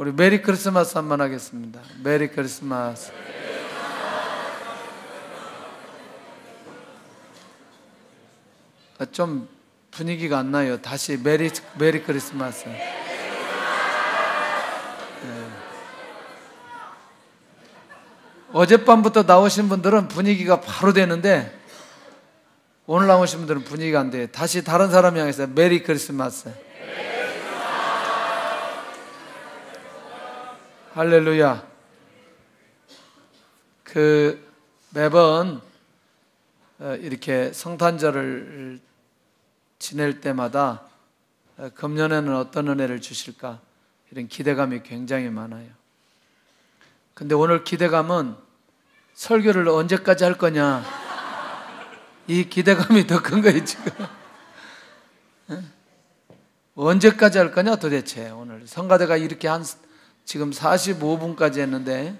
우리 메리 크리스마스 한 번 하겠습니다. 메리 크리스마스. 아, 좀 분위기가 안 나요. 다시 메리 메리 크리스마스. 어젯밤부터 나오신 분들은 분위기가 바로 되는데 오늘 나오신 분들은 분위기가 안 돼요. 다시 다른 사람 향해서 메리 크리스마스. 할렐루야. 그 매번 어, 이렇게 성탄절을 지낼 때마다 어, 금년에는 어떤 은혜를 주실까 이런 기대감이 굉장히 많아요. 근데 오늘 기대감은 설교를 언제까지 할 거냐 이 기대감이 더 큰 거예요 지금. 언제까지 할 거냐 도대체 오늘 성가대가 이렇게 한 지금 45분까지 했는데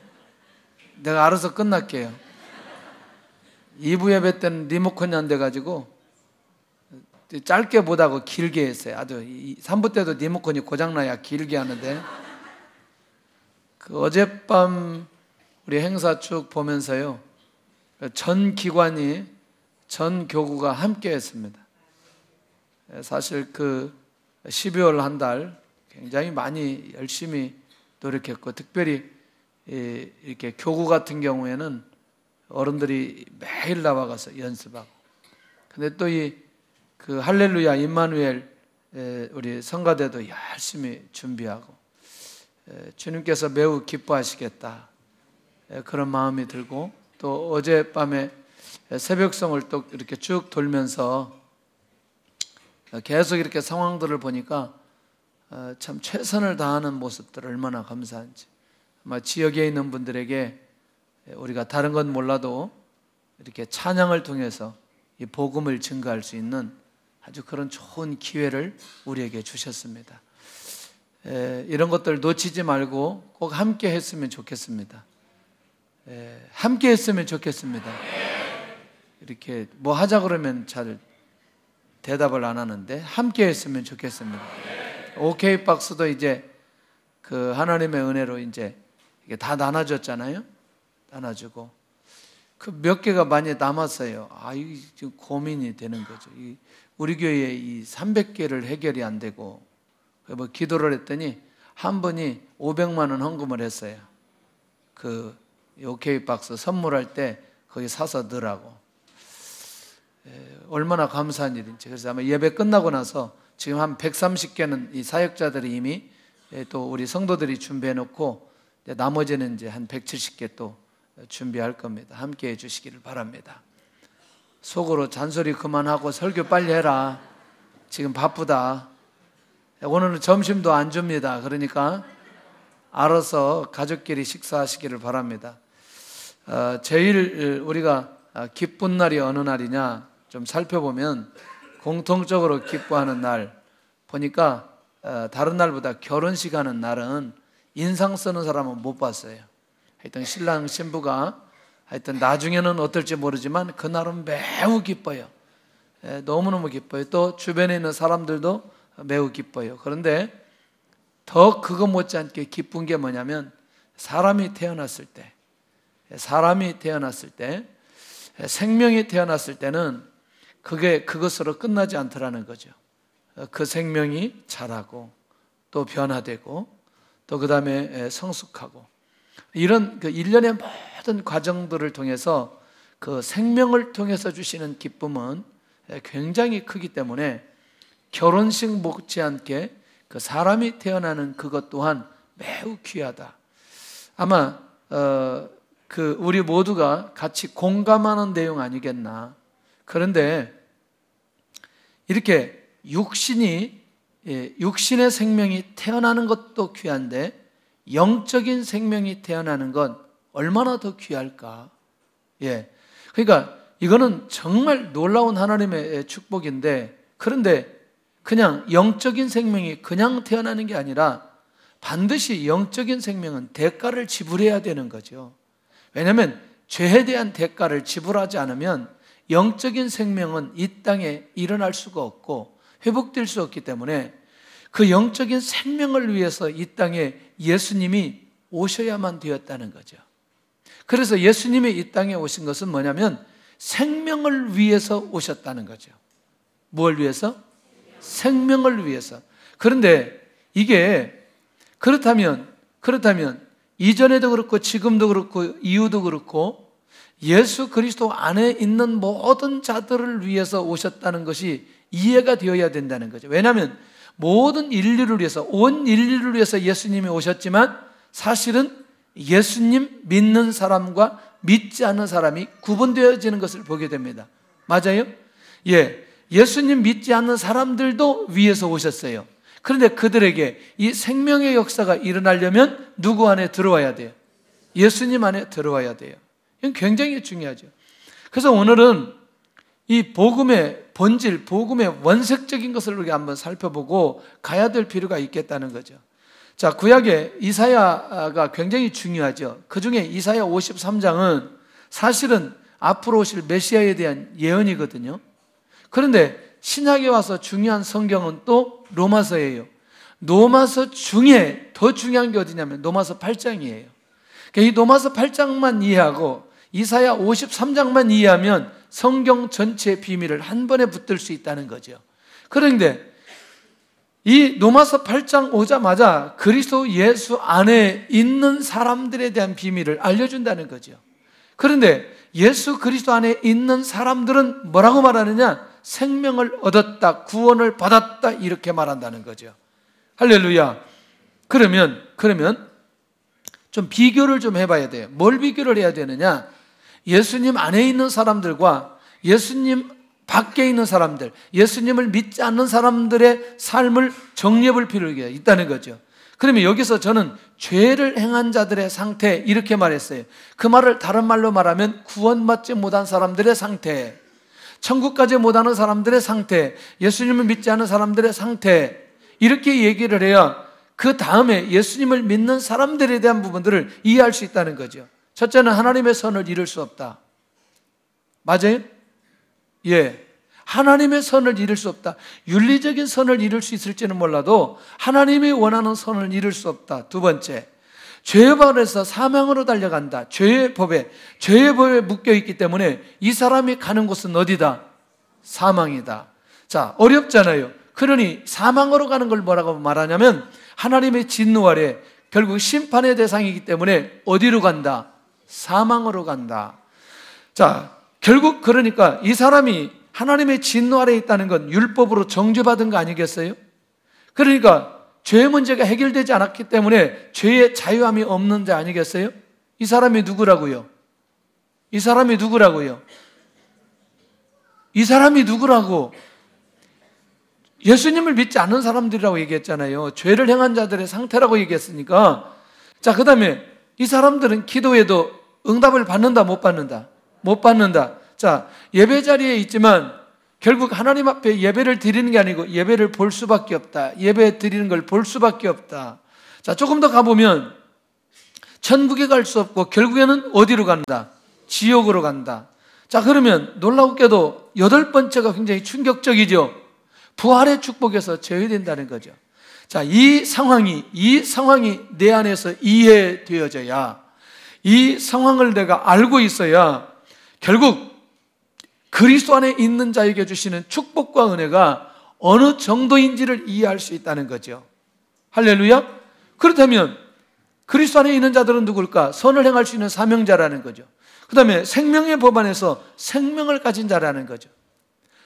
내가 알아서 끝날게요. 2부 예배 때는 리모컨이 안 돼가지고 짧게 보다고 길게 했어요. 아주 3부 때도 리모컨이 고장나야 길게 하는데 그 어젯밤 우리 행사 쭉 보면서요. 전 기관이 전 교구가 함께 했습니다. 사실 그 12월 한 달 굉장히 많이 열심히 노력했고 특별히 이렇게 교구 같은 경우에는 어른들이 매일 나와가서 연습하고. 근데 또 이 그 할렐루야 임마누엘 우리 성가대도 열심히 준비하고 주님께서 매우 기뻐하시겠다 그런 마음이 들고 또 어젯밤에 새벽성을 또 이렇게 쭉 돌면서 계속 이렇게 상황들을 보니까 어, 참 최선을 다하는 모습들 얼마나 감사한지 아마 지역에 있는 분들에게 우리가 다른 건 몰라도 이렇게 찬양을 통해서 이 복음을 증가할 수 있는 아주 그런 좋은 기회를 우리에게 주셨습니다. 이런 것들 놓치지 말고 꼭 함께 했으면 좋겠습니다. 함께 했으면 좋겠습니다. 이렇게 뭐 하자 그러면 잘 대답을 안 하는데 함께 했으면 좋겠습니다. 오케이 박스도 이제 그 하나님의 은혜로 이제 이게 다 나눠줬잖아요. 나눠주고 그 몇 개가 많이 남았어요. 아, 이 지금 고민이 되는 거죠. 이 우리 교회 이 300개를 해결이 안 되고 뭐 기도를 했더니 한 분이 500만 원 헌금을 했어요. 그 오케이 박스 선물할 때 거기 사서 넣으라고. 얼마나 감사한 일인지. 그래서 아마 예배 끝나고 나서 지금 한 130개는 이 사역자들이 이미 또 우리 성도들이 준비해 놓고 나머지는 이제 한 170개 또 준비할 겁니다. 함께 해 주시기를 바랍니다. 속으로 잔소리 그만하고 설교 빨리 해라. 지금 바쁘다. 오늘은 점심도 안 줍니다. 그러니까 알아서 가족끼리 식사하시기를 바랍니다. 어, 제일 우리가 기쁜 날이 어느 날이냐 좀 살펴보면 공통적으로 기뻐하는 날 보니까 어, 다른 날보다 결혼식 하는 날은 인상 쓰는 사람은 못 봤어요. 하여튼 신랑 신부가 하여튼 나중에는 어떨지 모르지만 그날은 매우 기뻐요. 예, 너무너무 기뻐요. 또 주변에 있는 사람들도 매우 기뻐요. 그런데 더 그거 못지않게 기쁜 게 뭐냐면 사람이 태어났을 때, 사람이 태어났을 때, 생명이 태어났을 때는 그게 그것으로 끝나지 않더라는 거죠. 그 생명이 자라고 또 변화되고 또 그 다음에 성숙하고 이런 그 일련의 모든 과정들을 통해서 그 생명을 통해서 주시는 기쁨은 굉장히 크기 때문에 결혼식 못지않게 그 사람이 태어나는 그것 또한 매우 귀하다. 아마 어, 그 우리 모두가 같이 공감하는 내용 아니겠나. 그런데 이렇게 육신이 예, 육신의 생명이 태어나는 것도 귀한데 영적인 생명이 태어나는 건 얼마나 더 귀할까? 예. 그러니까 이거는 정말 놀라운 하나님의 축복인데 그런데 그냥 영적인 생명이 그냥 태어나는 게 아니라 반드시 영적인 생명은 대가를 지불해야 되는 거죠. 왜냐하면 죄에 대한 대가를 지불하지 않으면 영적인 생명은 이 땅에 일어날 수가 없고 회복될 수 없기 때문에 그 영적인 생명을 위해서 이 땅에 예수님이 오셔야만 되었다는 거죠. 그래서 예수님이 이 땅에 오신 것은 뭐냐면 생명을 위해서 오셨다는 거죠. 뭘 위해서? 생명을 위해서. 그런데 이게 그렇다면, 그렇다면 이전에도 그렇고 지금도 그렇고 이후도 그렇고 예수 그리스도 안에 있는 모든 자들을 위해서 오셨다는 것이 이해가 되어야 된다는 거죠. 왜냐하면 모든 인류를 위해서, 온 인류를 위해서 예수님이 오셨지만 사실은 예수님 믿는 사람과 믿지 않는 사람이 구분되어지는 것을 보게 됩니다. 맞아요? 예. 예수님 믿지 않는 사람들도 위에서 오셨어요. 그런데 그들에게 이 생명의 역사가 일어나려면 누구 안에 들어와야 돼요? 예수님 안에 들어와야 돼요. 이건 굉장히 중요하죠. 그래서 오늘은 이 복음의 본질, 복음의 원색적인 것을 우리가 한번 살펴보고 가야 될 필요가 있겠다는 거죠. 자, 구약의 이사야가 굉장히 중요하죠. 그 중에 이사야 53장은 사실은 앞으로 오실 메시아에 대한 예언이거든요. 그런데 신약에 와서 중요한 성경은 또 로마서예요. 로마서 중에 더 중요한 게 어디냐면 로마서 8장이에요. 그러니까 이 로마서 8장만 이해하고 이사야 53장만 이해하면 성경 전체의 비밀을 한 번에 붙들 수 있다는 거죠. 그런데 이 로마서 8장 오자마자 그리스도 예수 안에 있는 사람들에 대한 비밀을 알려준다는 거죠. 그런데 예수 그리스도 안에 있는 사람들은 뭐라고 말하느냐? 생명을 얻었다, 구원을 받았다, 이렇게 말한다는 거죠. 할렐루야. 그러면, 그러면 좀 비교를 좀 해봐야 돼요. 뭘 비교를 해야 되느냐? 예수님 안에 있는 사람들과 예수님 밖에 있는 사람들, 예수님을 믿지 않는 사람들의 삶을 정리해 볼 필요가 있다는 거죠. 그러면 여기서 저는 죄를 행한 자들의 상태 이렇게 말했어요. 그 말을 다른 말로 말하면 구원받지 못한 사람들의 상태, 천국까지 못하는 사람들의 상태, 예수님을 믿지 않는 사람들의 상태 이렇게 얘기를 해야 그 다음에 예수님을 믿는 사람들에 대한 부분들을 이해할 수 있다는 거죠. 첫째는 하나님의 선을 잃을 수 없다. 맞아요? 예. 하나님의 선을 잃을 수 없다. 윤리적인 선을 잃을 수 있을지는 몰라도 하나님이 원하는 선을 잃을 수 없다. 두 번째. 죄의 법에서 사망으로 달려간다. 죄의 법에, 죄의 법에 묶여 있기 때문에 이 사람이 가는 곳은 어디다? 사망이다. 자, 어렵잖아요. 그러니 사망으로 가는 걸 뭐라고 말하냐면 하나님의 진노 아래 결국 심판의 대상이기 때문에 어디로 간다? 사망으로 간다. 자, 결국 그러니까 이 사람이 하나님의 진노 아래 있다는 건 율법으로 정죄받은 거 아니겠어요? 그러니까 죄 문제가 해결되지 않았기 때문에 죄의 자유함이 없는 자 아니겠어요? 이 사람이 누구라고요? 이 사람이 누구라고요? 이 사람이 누구라고? 예수님을 믿지 않는 사람들이라고 얘기했잖아요. 죄를 행한 자들의 상태라고 얘기했으니까. 자, 그 다음에 이 사람들은 기도에도 응답을 받는다, 못 받는다? 못 받는다. 자, 예배 자리에 있지만 결국 하나님 앞에 예배를 드리는 게 아니고 예배를 볼 수밖에 없다. 예배 드리는 걸 볼 수밖에 없다. 자, 조금 더 가보면 천국에 갈 수 없고 결국에는 어디로 간다? 지옥으로 간다. 자, 그러면 놀라우게도 여덟 번째가 굉장히 충격적이죠. 부활의 축복에서 제외된다는 거죠. 자, 이 상황이, 이 상황이 내 안에서 이해되어져야 이 상황을 내가 알고 있어야 결국 그리스도 안에 있는 자에게 주시는 축복과 은혜가 어느 정도인지를 이해할 수 있다는 거죠. 할렐루야? 그렇다면 그리스도 안에 있는 자들은 누굴까? 선을 행할 수 있는 사명자라는 거죠. 그 다음에 생명의 법 안에서 생명을 가진 자라는 거죠.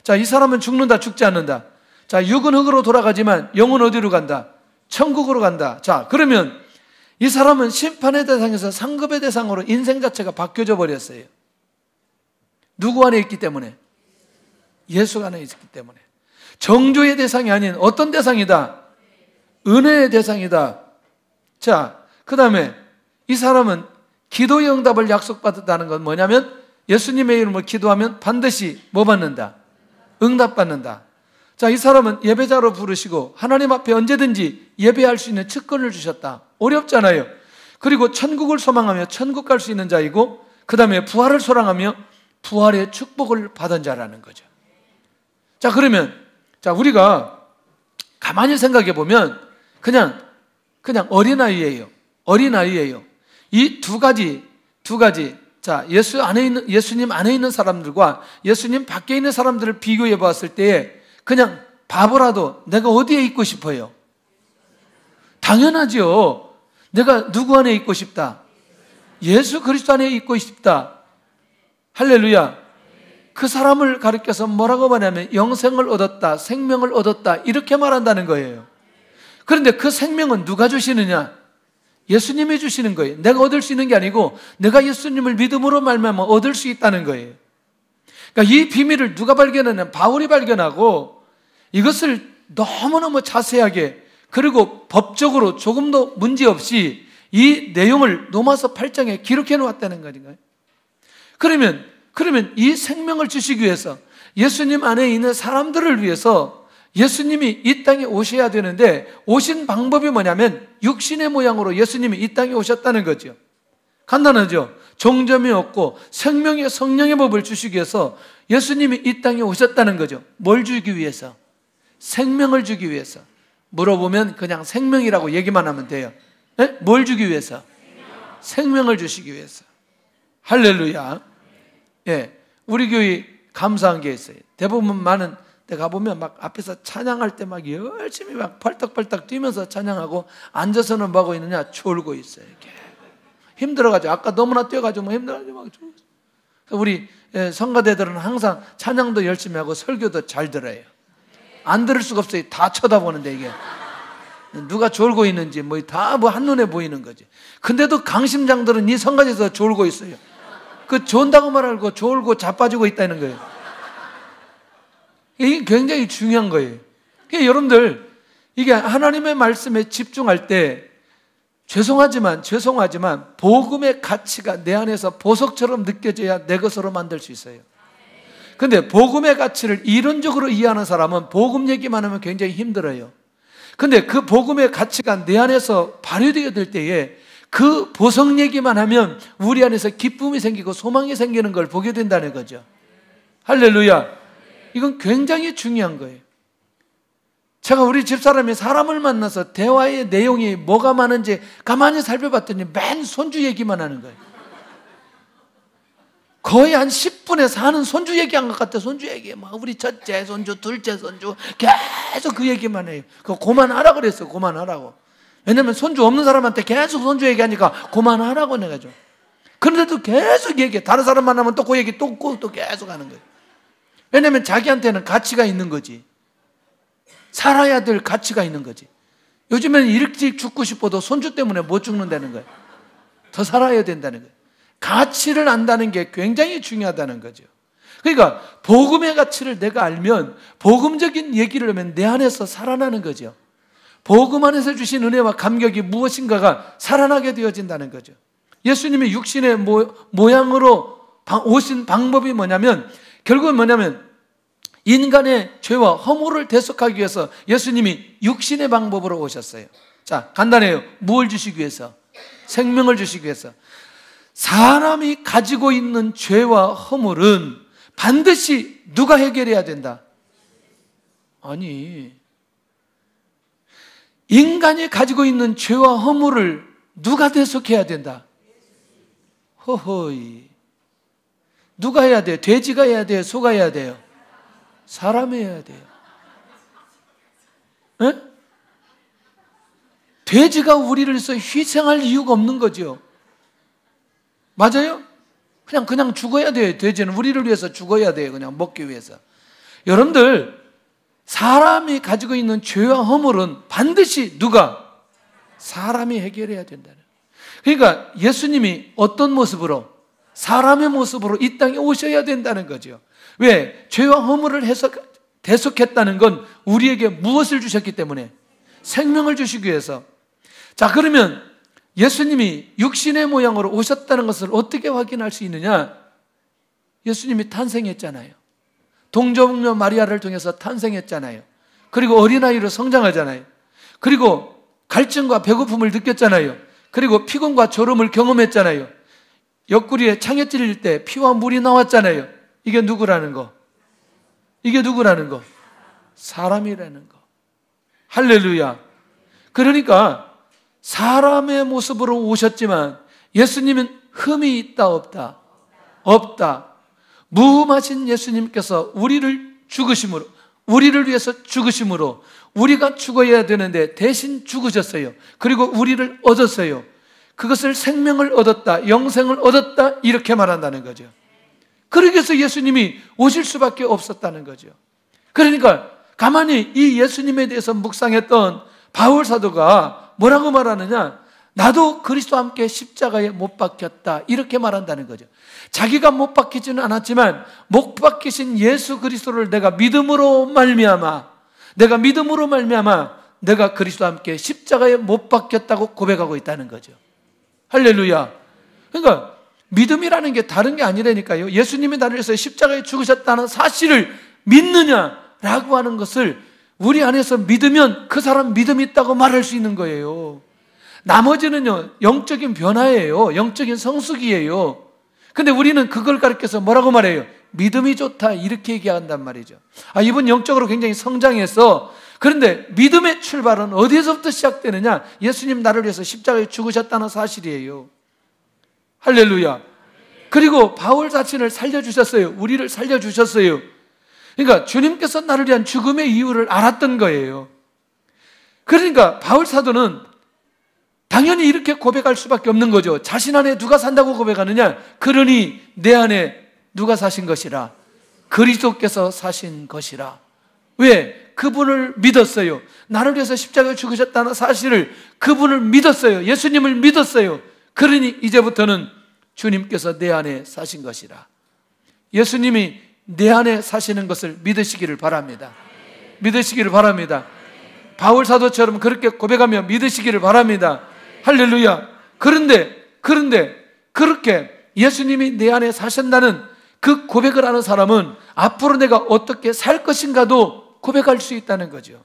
자, 이 사람은 죽는다, 죽지 않는다. 자, 육은 흙으로 돌아가지만 영은 어디로 간다? 천국으로 간다. 자, 그러면 이 사람은 심판의 대상에서 상급의 대상으로 인생 자체가 바뀌어져 버렸어요. 누구 안에 있기 때문에? 예수 안에 있기 때문에. 정조의 대상이 아닌 어떤 대상이다? 은혜의 대상이다. 자, 그 다음에 이 사람은 기도의 응답을 약속받았다는 건 뭐냐면 예수님의 이름으로 기도하면 반드시 뭐 받는다? 응답 받는다. 자, 이 사람은 예배자로 부르시고 하나님 앞에 언제든지 예배할 수 있는 특권을 주셨다. 어렵잖아요. 그리고 천국을 소망하며 천국 갈 수 있는 자이고 그 다음에 부활을 소망하며 부활의 축복을 받은 자라는 거죠. 자, 그러면 자, 우리가 가만히 생각해 보면 그냥 그냥 어린아이예요. 어린아이예요. 이 두 가지, 두 가지. 자, 예수 안에 있는, 예수님 안에 있는 사람들과 예수님 밖에 있는 사람들을 비교해 봤을 때 그냥 바보라도 내가 어디에 있고 싶어요? 당연하죠. 내가 누구 안에 있고 싶다? 예수 그리스도 안에 있고 싶다. 할렐루야. 그 사람을 가리켜서 뭐라고 말하냐면 영생을 얻었다, 생명을 얻었다 이렇게 말한다는 거예요. 그런데 그 생명은 누가 주시느냐? 예수님이 주시는 거예요. 내가 얻을 수 있는 게 아니고 내가 예수님을 믿음으로 말면 얻을 수 있다는 거예요. 그러니까 이 비밀을 누가 발견하냐? 바울이 발견하고 이것을 너무너무 자세하게 그리고 법적으로 조금도 문제 없이 이 내용을 로마서 8장에 기록해 놓았다는 거니까요. 그러면 그러면 이 생명을 주시기 위해서 예수님 안에 있는 사람들을 위해서 예수님이 이 땅에 오셔야 되는데 오신 방법이 뭐냐면 육신의 모양으로 예수님이 이 땅에 오셨다는 거죠. 간단하죠. 종점이 없고 생명의 성령의 법을 주시기 위해서 예수님이 이 땅에 오셨다는 거죠. 뭘 주기 위해서? 생명을 주기 위해서. 물어보면 그냥 생명이라고 얘기만 하면 돼요. 네? 뭘 주기 위해서? 생명 을 주시기 위해서. 할렐루야. 예. 우리 교회 감사한 게 있어요. 대부분 많은 데 가보면 막 앞에서 찬양할 때 막 열심히 막 펄떡펄떡 뛰면서 찬양하고 앉아서는 뭐 하고 있느냐? 졸고 있어요. 이렇게. 힘들어가지고 아까 너무나 뛰어가지고 뭐 힘들어가지고 막 졸고 우리 예, 성가대들은 항상 찬양도 열심히 하고 설교도 잘 들어요. 안 들을 수가 없어요. 다 쳐다보는데 이게. 누가 졸고 있는지 뭐 다 뭐 한눈에 보이는 거지. 근데도 강심장들은 이 성가대에서 졸고 있어요. 그 존다고 말하고 졸고 자빠지고 있다는 거예요. 이게 굉장히 중요한 거예요. 그러니까 여러분들 이게 하나님의 말씀에 집중할 때 죄송하지만 죄송하지만 복음의 가치가 내 안에서 보석처럼 느껴져야 내 것으로 만들 수 있어요. 근데 복음의 가치를 이론적으로 이해하는 사람은 복음 얘기만 하면 굉장히 힘들어요. 근데 그 복음의 가치가 내 안에서 발휘되게 될 때에 그 보석 얘기만 하면 우리 안에서 기쁨이 생기고 소망이 생기는 걸 보게 된다는 거죠. 할렐루야. 이건 굉장히 중요한 거예요. 제가 우리 집사람이 사람을 만나서 대화의 내용이 뭐가 많은지 가만히 살펴봤더니 맨 손주 얘기만 하는 거예요. 거의 한 10분에 사는 손주 얘기한 것 같아. 손주 얘기. 막 우리 첫째 손주, 둘째 손주 계속 그 얘기만 해요. 그거 그만하라 그랬어. 그만하라고. 왜냐면 손주 없는 사람한테 계속 손주 얘기하니까 그만하라고 내가 좀. 그런데도 계속 얘기해. 다른 사람 만나면 또 그 얘기 또, 또 계속 하는 거예요. 왜냐면 자기한테는 가치가 있는 거지. 살아야 될 가치가 있는 거지. 요즘에는 일찍 죽고 싶어도 손주 때문에 못 죽는다는 거예요. 더 살아야 된다는 거예요. 가치를 안다는 게 굉장히 중요하다는 거죠. 그러니까 복음의 가치를 내가 알면 복음적인 얘기를 하면 내 안에서 살아나는 거죠. 복음 안에서 주신 은혜와 감격이 무엇인가가 살아나게 되어진다는 거죠. 예수님이 육신의 모, 모양으로 오신 방법이 뭐냐면 결국은 뭐냐면 인간의 죄와 허물을 대속하기 위해서 예수님이 육신의 방법으로 오셨어요. 자, 간단해요. 무엇을 주시기 위해서? 생명을 주시기 위해서. 사람이 가지고 있는 죄와 허물은 반드시 누가 해결해야 된다? 아니, 인간이 가지고 있는 죄와 허물을 누가 대속해야 된다? 허허이. 누가 해야 돼요? 돼지가 해야 돼요? 소가 해야 돼요? 사람이 해야 돼요. 에? 돼지가 우리를 위해서 희생할 이유가 없는 거죠. 맞아요? 그냥 그냥 죽어야 돼요. 돼지는 우리를 위해서 죽어야 돼요. 그냥 먹기 위해서. 여러분들 사람이 가지고 있는 죄와 허물은 반드시 누가 사람이 해결해야 된다는. 그러니까 예수님이 어떤 모습으로 사람의 모습으로 이 땅에 오셔야 된다는 거죠. 왜? 죄와 허물을 해석, 대속했다는 건 우리에게 무엇을 주셨기 때문에 생명을 주시기 위해서. 자, 그러면 예수님이 육신의 모양으로 오셨다는 것을 어떻게 확인할 수 있느냐? 예수님이 탄생했잖아요. 동정녀 마리아를 통해서 탄생했잖아요. 그리고 어린아이로 성장하잖아요. 그리고 갈증과 배고픔을 느꼈잖아요. 그리고 피곤과 졸음을 경험했잖아요. 옆구리에 창에 찔릴 때 피와 물이 나왔잖아요. 이게 누구라는 거? 이게 누구라는 거? 사람이라는 거. 할렐루야. 그러니까 사람의 모습으로 오셨지만 예수님은 흠이 있다 없다 없다 무흠하신 예수님께서 우리를 죽으심으로 우리를 위해서 죽으심으로 우리가 죽어야 되는데 대신 죽으셨어요. 그리고 우리를 얻었어요. 그것을 생명을 얻었다, 영생을 얻었다 이렇게 말한다는 거죠. 그러기 위해서 예수님이 오실 수밖에 없었다는 거죠. 그러니까 가만히 이 예수님에 대해서 묵상했던 바울 사도가 뭐라고 말하느냐? 나도 그리스도와 함께 십자가에 못 박혔다. 이렇게 말한다는 거죠. 자기가 못 박히지는 않았지만 못 박히신 예수 그리스도를 내가 믿음으로 말미암아 내가 믿음으로 말미암아 내가 그리스도와 함께 십자가에 못 박혔다고 고백하고 있다는 거죠. 할렐루야. 그러니까 믿음이라는 게 다른 게 아니라니까요. 예수님이 나를 위해서 십자가에 죽으셨다는 사실을 믿느냐라고 하는 것을 우리 안에서 믿으면 그 사람 믿음이 있다고 말할 수 있는 거예요. 나머지는요, 영적인 변화예요. 영적인 성숙이에요. 근데 우리는 그걸 가르쳐서 뭐라고 말해요? 믿음이 좋다. 이렇게 얘기한단 말이죠. 아, 이분 영적으로 굉장히 성장해서 그런데 믿음의 출발은 어디에서부터 시작되느냐? 예수님 나를 위해서 십자가에 죽으셨다는 사실이에요. 할렐루야. 그리고 바울 자신을 살려주셨어요. 우리를 살려주셨어요. 그러니까 주님께서 나를 위한 죽음의 이유를 알았던 거예요. 그러니까 바울 사도는 당연히 이렇게 고백할 수밖에 없는 거죠. 자신 안에 누가 산다고 고백하느냐? 그러니 내 안에 누가 사신 것이라? 그리스도께서 사신 것이라. 왜? 그분을 믿었어요. 나를 위해서 십자가에 죽으셨다는 사실을 그분을 믿었어요. 예수님을 믿었어요. 그러니 이제부터는 주님께서 내 안에 사신 것이라. 예수님이 내 안에 사시는 것을 믿으시기를 바랍니다. 믿으시기를 바랍니다. 바울 사도처럼 그렇게 고백하며 믿으시기를 바랍니다. 할렐루야. 그런데, 그런데, 그렇게 예수님이 내 안에 사신다는 그 고백을 하는 사람은 앞으로 내가 어떻게 살 것인가도 고백할 수 있다는 거죠.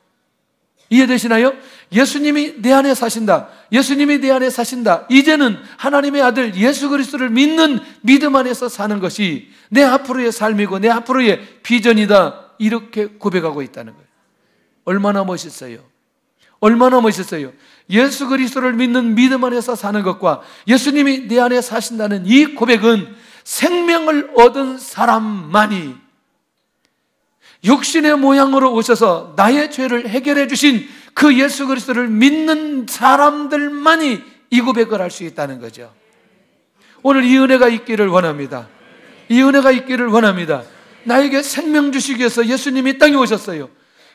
이해되시나요? 예수님이 내 안에 사신다. 예수님이 내 안에 사신다. 이제는 하나님의 아들 예수 그리스도를 믿는 믿음 안에서 사는 것이 내 앞으로의 삶이고 내 앞으로의 비전이다. 이렇게 고백하고 있다는 거예요. 얼마나 멋있어요. 얼마나 멋있어요. 예수 그리스도를 믿는 믿음 안에서 사는 것과 예수님이 내 안에 사신다는 이 고백은 생명을 얻은 사람만이 육신의 모양으로 오셔서 나의 죄를 해결해 주신 그 예수 그리스도를 믿는 사람들만이 이 고백을 할 수 있다는 거죠. 오늘 이 은혜가 있기를 원합니다. 이 은혜가 있기를 원합니다. 나에게 생명 주시기 위해서 예수님이 이 땅에 오셨어요.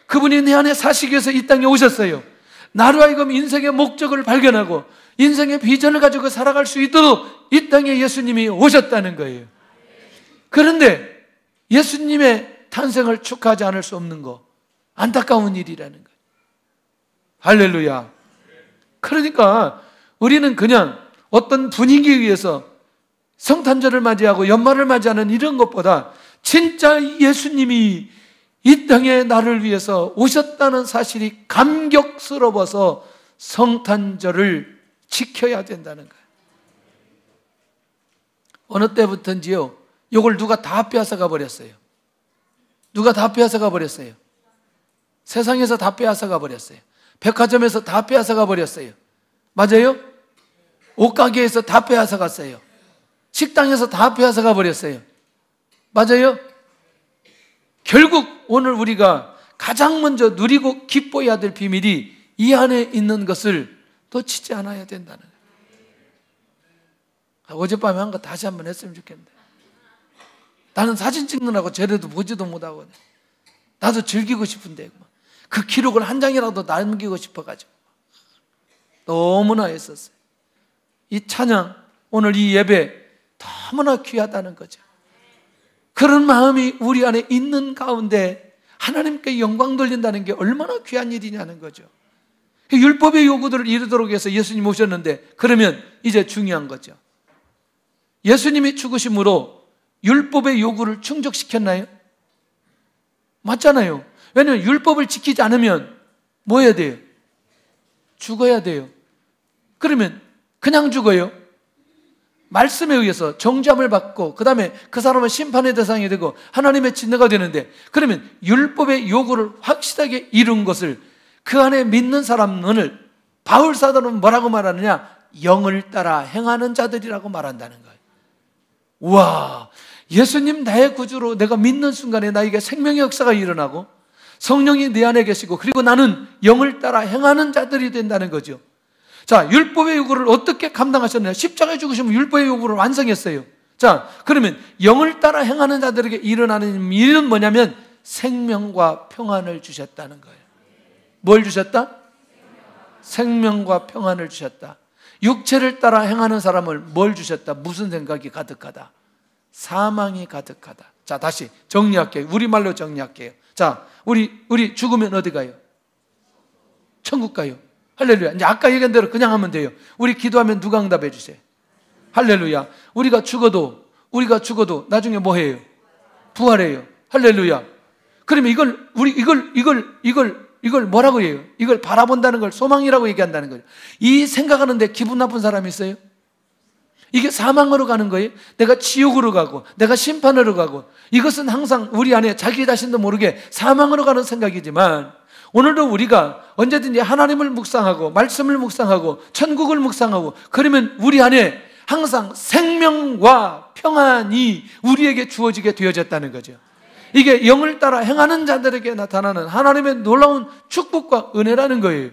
그분이 내 안에 사시기 위해서 이 땅에 오셨어요. 나로 하여금 인생의 목적을 발견하고 인생의 비전을 가지고 살아갈 수 있도록 이 땅에 예수님이 오셨다는 거예요. 그런데 예수님의 탄생을 축하하지 않을 수 없는 거 안타까운 일이라는 거예요. 할렐루야. 그러니까 우리는 그냥 어떤 분위기에 의해서 성탄절을 맞이하고 연말을 맞이하는 이런 것보다 진짜 예수님이 이 땅에 나를 위해서 오셨다는 사실이 감격스러워서 성탄절을 지켜야 된다는 거예요. 어느 때부터인지요, 이걸 누가 다 빼앗아가 버렸어요. 누가 다 빼앗아가 버렸어요. 세상에서 다 빼앗아가 버렸어요. 백화점에서 다 빼앗아가 버렸어요. 맞아요? 옷가게에서 다 빼앗아갔어요. 식당에서 다 빼앗아가 버렸어요. 맞아요? 결국 오늘 우리가 가장 먼저 누리고 기뻐해야 될 비밀이 이 안에 있는 것을 놓치지 않아야 된다는 거예요. 아, 어젯밤에 한 거 다시 한번 했으면 좋겠는데. 나는 사진 찍느라고 제대로 보지도 못하고 나도 즐기고 싶은데 그 기록을 한 장이라도 남기고 싶어가지고 너무나 했었어요. 이 찬양, 오늘 이 예배 너무나 귀하다는 거죠. 그런 마음이 우리 안에 있는 가운데 하나님께 영광 돌린다는 게 얼마나 귀한 일이냐는 거죠. 그 율법의 요구들을 이루도록 해서 예수님 오셨는데 그러면 이제 중요한 거죠. 예수님이 죽으심으로 율법의 요구를 충족시켰나요? 맞잖아요. 왜냐하면 율법을 지키지 않으면 뭐 해야 돼요? 죽어야 돼요. 그러면 그냥 죽어요. 말씀에 의해서 정죄함을 받고 그 다음에 그 사람은 심판의 대상이 되고 하나님의 진노가 되는데 그러면 율법의 요구를 확실하게 이룬 것을 그 안에 믿는 사람은 바울 사도는 뭐라고 말하느냐? 영을 따라 행하는 자들이라고 말한다는 거예요. 와, 예수님 나의 구주로 내가 믿는 순간에 나에게 생명의 역사가 일어나고 성령이 내 안에 계시고 그리고 나는 영을 따라 행하는 자들이 된다는 거죠. 자, 율법의 요구를 어떻게 감당하셨나요? 십자가에 죽으시면 율법의 요구를 완성했어요. 자, 그러면 영을 따라 행하는 자들에게 일어나는 일은 뭐냐면 생명과 평안을 주셨다는 거예요. 뭘 주셨다? 생명과 평안을 주셨다. 육체를 따라 행하는 사람을 뭘 주셨다? 무슨 생각이 가득하다? 사망이 가득하다. 자, 다시 정리할게요. 우리말로 정리할게요. 자, 우리, 우리 죽으면 어디 가요? 천국 가요. 할렐루야. 이제 아까 얘기한 대로 그냥 하면 돼요. 우리 기도하면 누가 응답해 주세요? 할렐루야. 우리가 죽어도, 우리가 죽어도 나중에 뭐 해요? 부활해요. 할렐루야. 그러면 이걸, 우리, 이걸, 이걸, 이걸, 이걸 뭐라고 해요? 이걸 바라본다는 걸 소망이라고 얘기한다는 거예요. 이 생각하는데 기분 나쁜 사람이 있어요? 이게 사망으로 가는 거예요. 내가 지옥으로 가고, 내가 심판으로 가고, 이것은 항상 우리 안에 자기 자신도 모르게 사망으로 가는 생각이지만, 오늘도 우리가 언제든지 하나님을 묵상하고, 말씀을 묵상하고, 천국을 묵상하고, 그러면 우리 안에 항상 생명과 평안이 우리에게 주어지게 되어졌다는 거죠. 이게 영을 따라 행하는 자들에게 나타나는 하나님의 놀라운 축복과 은혜라는 거예요.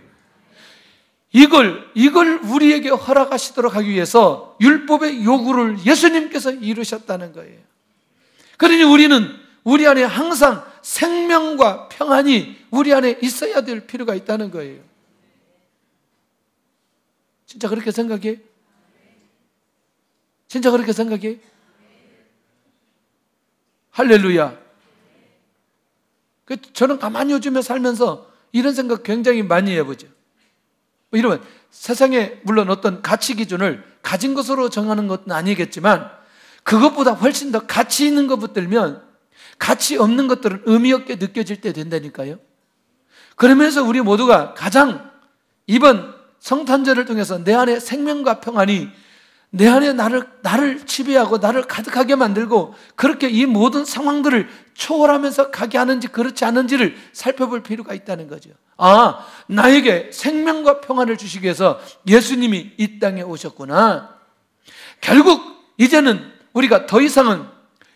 이걸, 이걸 우리에게 허락하시도록 하기 위해서 율법의 요구를 예수님께서 이루셨다는 거예요. 그러니 우리는 우리 안에 항상 생명과 평안이 우리 안에 있어야 될 필요가 있다는 거예요. 진짜 그렇게 생각해? 진짜 그렇게 생각해? 할렐루야. 그 저는 가만히 요즘에 살면서 이런 생각 굉장히 많이 해보죠. 뭐 이러면 세상에 물론 어떤 가치 기준을 가진 것으로 정하는 것은 아니겠지만 그것보다 훨씬 더 가치 있는 것 붙들면 가치 없는 것들은 의미 없게 느껴질 때 된다니까요. 그러면서 우리 모두가 가장 이번 성탄절을 통해서 내 안에 생명과 평안이 내 안에 나를, 나를 지배하고 나를 가득하게 만들고 그렇게 이 모든 상황들을 초월하면서 가게 하는지 그렇지 않은지를 살펴볼 필요가 있다는 거죠. 아, 나에게 생명과 평안을 주시기 위해서 예수님이 이 땅에 오셨구나. 결국 이제는 우리가 더 이상은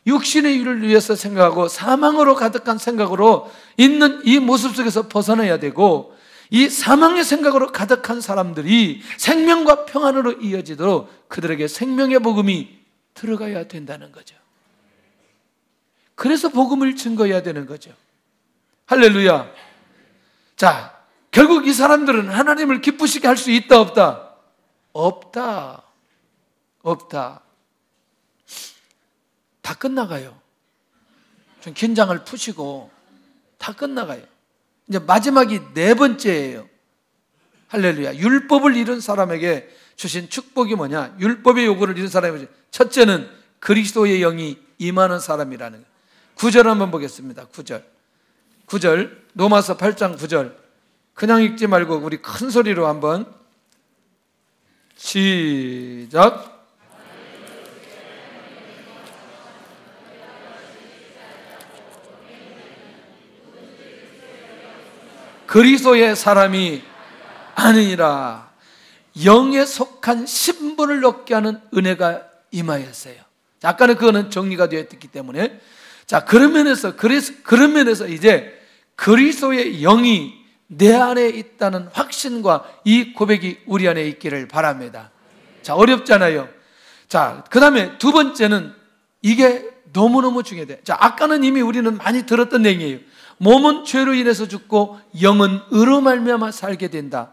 육신의 일을 위해서 생각하고 사망으로 가득한 생각으로 있는 이 모습 속에서 벗어나야 되고 이 사망의 생각으로 가득한 사람들이 생명과 평안으로 이어지도록 그들에게 생명의 복음이 들어가야 된다는 거죠. 그래서 복음을 증거해야 되는 거죠. 할렐루야. 자, 결국 이 사람들은 하나님을 기쁘시게 할 수 있다, 없다? 없다. 없다. 다 끝나가요. 좀 긴장을 푸시고 다 끝나가요. 이제 마지막이 네 번째예요. 할렐루야. 율법을 잃은 사람에게 주신 축복이 뭐냐? 율법의 요구를 잃은 사람이 첫째는 그리스도의 영이 임하는 사람이라는 거예요. 9절 한번 보겠습니다. 9절. 9절. 로마서 8장 9절. 그냥 읽지 말고 우리 큰 소리로 한번 시작. 그리스도의 사람이 아니라 영에 속한 신분을 얻게 하는 은혜가 임하였어요. 아까는 그거는 정리가 되었기 때문에 자 그런 면에서 그래서 그런 면에서 이제 그리스도의 영이 내 안에 있다는 확신과 이 고백이 우리 안에 있기를 바랍니다. 자 어렵잖아요. 자 그 다음에 두 번째는 이게 너무너무 중요해. 자 아까는 이미 우리는 많이 들었던 얘기예요. 몸은 죄로 인해서 죽고 영은 의로 말미암아 살게 된다.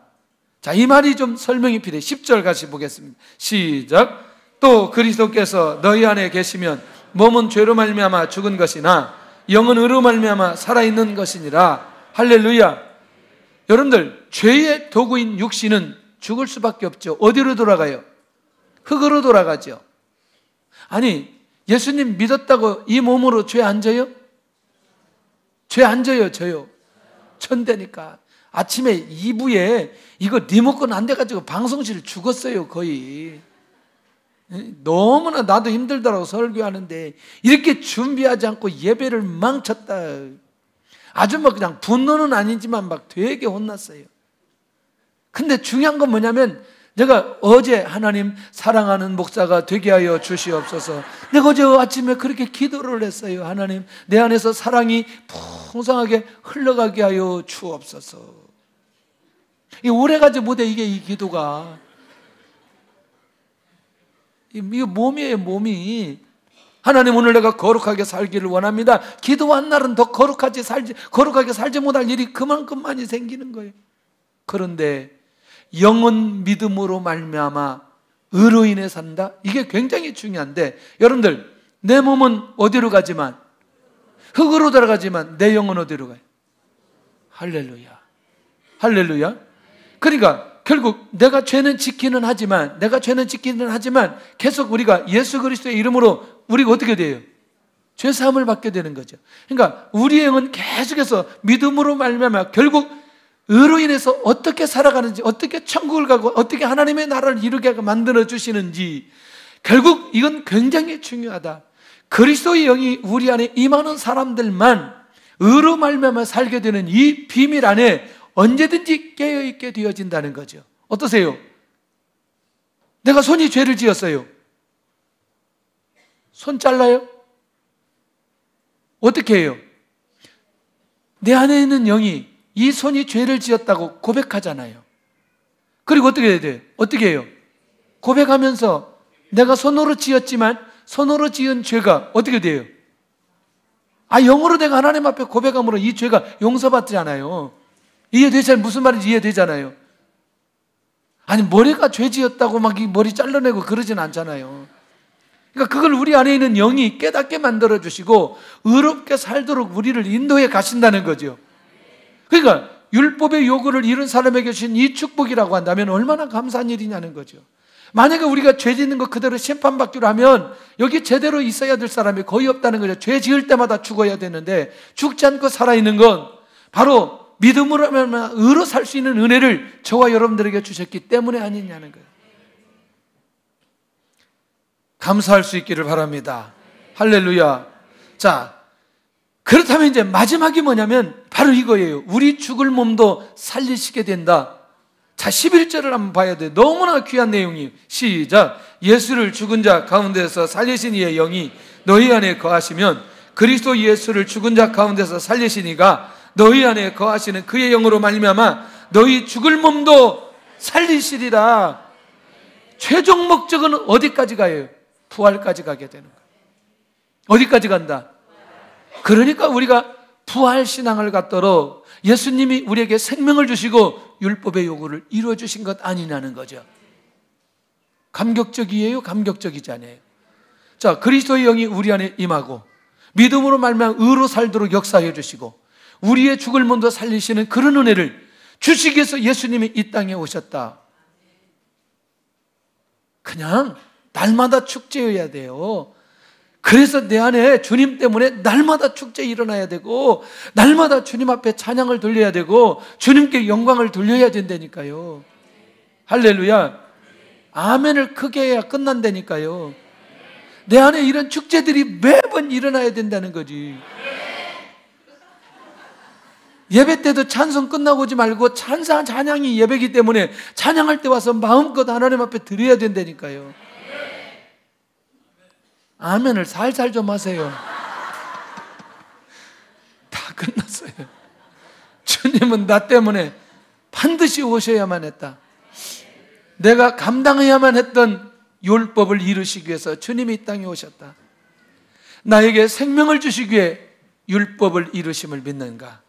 자, 이 말이 좀 설명이 필요해. 10절 같이 보겠습니다. 시작. 또 그리스도께서 너희 안에 계시면 몸은 죄로 말미암아 죽은 것이나 영은 의로 말미암아 살아 있는 것이니라. 할렐루야. 여러분들 죄의 도구인 육신은 죽을 수밖에 없죠. 어디로 돌아가요? 흙으로 돌아가죠. 아니 예수님 믿었다고 이 몸으로 죄 안 져요? 죄 안 져요, 저요. 천대니까. 아침에 2부에 이거 리모컨 안 돼가지고 방송실 죽었어요, 거의. 너무나 나도 힘들더라고 설교하는데 이렇게 준비하지 않고 예배를 망쳤다. 아주 막 그냥 분노는 아니지만 막 되게 혼났어요. 근데 중요한 건 뭐냐면 내가 어제 하나님 사랑하는 목사가 되게 하여 주시옵소서. 내가 어제 아침에 그렇게 기도를 했어요. 하나님, 내 안에서 사랑이 풍성하게 흘러가게 하여 주옵소서. 이 오래가지 못해, 이게 이 기도가. 이 몸이에요, 몸이. 하나님 오늘 내가 거룩하게 살기를 원합니다. 기도한 날은 더 거룩하게 살지, 거룩하게 살지 못할 일이 그만큼 많이 생기는 거예요. 그런데 영은 믿음으로 말미암아 의로 인해 산다. 이게 굉장히 중요한데 여러분들 내 몸은 어디로 가지만 흙으로 들어가지만 내 영은 어디로 가요? 할렐루야. 할렐루야. 그러니까 결국 내가 죄는 지키는 하지만 내가 죄는 지키는 하지만 계속 우리가 예수 그리스도의 이름으로 우리가 어떻게 돼요? 죄 사함을 받게 되는 거죠. 그러니까 우리의 영은 계속해서 믿음으로 말미암아 결국 의로 인해서 어떻게 살아가는지, 어떻게 천국을 가고, 어떻게 하나님의 나라를 이루게 만들어 주시는지, 결국 이건 굉장히 중요하다. 그리스도의 영이 우리 안에 임하는 사람들만 의로 말미암아 살게 되는 이 비밀 안에 언제든지 깨어 있게 되어진다는 거죠. 어떠세요? 내가 손이 죄를 지었어요. 손 잘라요? 어떻게 해요? 내 안에 있는 영이 이 손이 죄를 지었다고 고백하잖아요. 그리고 어떻게 해야 돼요? 어떻게 해요? 고백하면서 내가 손으로 지었지만 손으로 지은 죄가 어떻게 돼요? 아, 영어로 내가 하나님 앞에 고백함으로 이 죄가 용서받잖아요. 이해되잖아요. 무슨 말인지 이해되잖아요. 아니, 머리가 죄 지었다고 막 이 머리 잘라내고 그러진 않잖아요. 그러니까 그걸 우리 안에 있는 영이 깨닫게 만들어 주시고 의롭게 살도록 우리를 인도해 가신다는 거죠. 그러니까 율법의 요구를 이룬 사람에게 주신 이 축복이라고 한다면 얼마나 감사한 일이냐는 거죠. 만약에 우리가 죄 짓는 거 그대로 심판받기로 하면 여기 제대로 있어야 될 사람이 거의 없다는 거죠. 죄 지을 때마다 죽어야 되는데 죽지 않고 살아있는 건 바로 믿음으로 하면 의로 살 수 있는 은혜를 저와 여러분들에게 주셨기 때문에 아니냐는 거예요. 감사할 수 있기를 바랍니다. 할렐루야. 자, 그렇다면 이제 마지막이 뭐냐면 바로 이거예요. 우리 죽을 몸도 살리시게 된다. 자, 11절을 한번 봐야 돼. 너무나 귀한 내용이 시작. 예수를 죽은 자 가운데서 살리신 이의 영이 너희 안에 거하시면 그리스도 예수를 죽은 자 가운데서 살리신 이가 너희 안에 거하시는 그의 영으로 말미암아 너희 죽을 몸도 살리시리라. 최종 목적은 어디까지 가요? 부활까지 가게 되는 거예요. 어디까지 간다? 그러니까 우리가 부활 신앙을 갖도록 예수님이 우리에게 생명을 주시고 율법의 요구를 이루어 주신 것 아니냐는 거죠. 감격적이에요? 감격적이지 않아요? 자, 그리스도의 영이 우리 안에 임하고 믿음으로 말면 의로 살도록 역사해 주시고 우리의 죽을 몸도 살리시는 그런 은혜를 주시기 위해서 예수님이 이 땅에 오셨다. 그냥 날마다 축제여야 돼요. 그래서 내 안에 주님 때문에 날마다 축제 일어나야 되고, 날마다 주님 앞에 찬양을 돌려야 되고, 주님께 영광을 돌려야 된다니까요. 할렐루야. 아멘을 크게 해야 끝난다니까요. 내 안에 이런 축제들이 매번 일어나야 된다는 거지. 예배 때도 찬송 끝나고 오지 말고 찬상 찬양이 예배기 때문에 찬양할 때 와서 마음껏 하나님 앞에 드려야 된다니까요. 아멘을 살살 좀 하세요. 다 끝났어요. 주님은 나 때문에 반드시 오셔야만 했다. 내가 감당해야만 했던 율법을 이루시기 위해서 주님이 이 땅에 오셨다. 나에게 생명을 주시기 위해 율법을 이루심을 믿는가?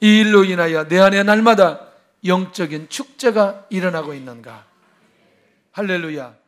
이 일로 인하여 내 안에 날마다 영적인 축제가 일어나고 있는가? 할렐루야.